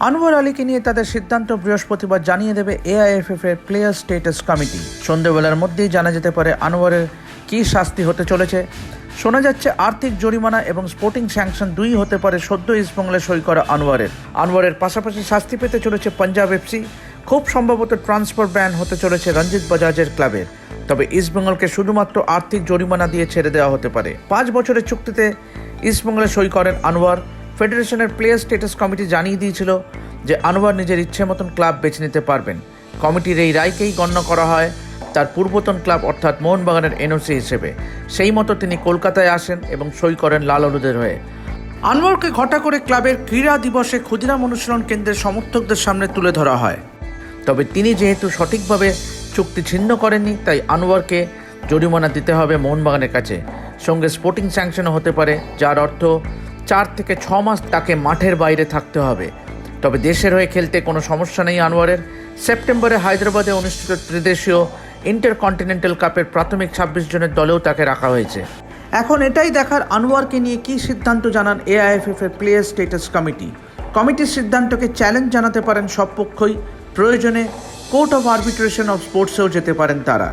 আনোয়ার আলীকে নিয়ে তাদের সিদ্ধান্ত বৃহস্পতিবার জানিয়ে দেবে এআইএফএফ এর প্লেয়ার স্টেটাস কমিটি। সন্ধ্যেবেলার মধ্যেই জানা যেতে পারে আনোয়ারের কী শাস্তি হতে চলেছে। শোনা যাচ্ছে আর্থিক জরিমানা এবং স্পোর্টিং স্যাংশন দুই হতে পারে সদ্য ইস্টবেঙ্গলে সই করা আনোয়ারের। আনোয়ারের পাশাপাশি শাস্তি পেতে চলেছে পাঞ্জাব এফসি। খুব সম্ভবত ট্রান্সফার ব্যান হতে চলেছে রঞ্জিত বাজাজের ক্লাবের। তবে ইস্টবেঙ্গলকে শুধুমাত্র আর্থিক জরিমানা দিয়ে ছেড়ে দেওয়া হতে পারে। পাঁচ বছরের চুক্তিতে ইস্টবেঙ্গলে সই করেন আনোয়ার। ফেডারেশনের প্লেয়ার স্টেটাস কমিটি জানিয়ে দিয়েছিল যে আনোয়ার নিজের ইচ্ছে মতন ক্লাব বেছে নিতে পারবেন। কমিটির এই রায়কেই গণ্য করা হয় তার পূর্বতন ক্লাব অর্থাৎ মোহনবাগানের এনওসি হিসেবে। সেই মতো তিনি কলকাতায় আসেন এবং সই করেন লাল হলুদের হয়ে। আনোয়ারকে ঘটা করে ক্লাবের ক্রীড়া দিবসে ক্ষুদিরাম অনুশীলন কেন্দ্রের সমর্থকদের সামনে তুলে ধরা হয়। তবে তিনি যেহেতু সঠিকভাবে চুক্তি ছিন্ন করেননি, তাই আনোয়ারকে জরিমানা দিতে হবে মোহনবাগানের কাছে। সঙ্গে স্পোর্টিং স্যাংশনও হতে পারে, যার অর্থ চার থেকে ছ মাস তাকে মাঠের বাইরে থাকতে হবে। তবে দেশের হয়ে খেলতে কোনো সমস্যা নেই আনোয়ারের। সেপ্টেম্বরে হায়দ্রাবাদে অনুষ্ঠিত ত্রিদেশীয় ইন্টারকন্টিনেন্টাল কাপের প্রাথমিক ছাব্বিশ জনের দলেও তাকে রাখা হয়েছে। এখন এটাই দেখার আনোয়ারকে নিয়ে কী সিদ্ধান্ত জানান এআইএফএফ এর প্লেয়ার স্টেটাস কমিটি। কমিটির সিদ্ধান্তকে চ্যালেঞ্জ জানাতে পারেন সব পক্ষই। প্রয়োজনে কোর্ট অফ আর্বিট্রেশন অফ স্পোর্টসেও যেতে পারেন তারা।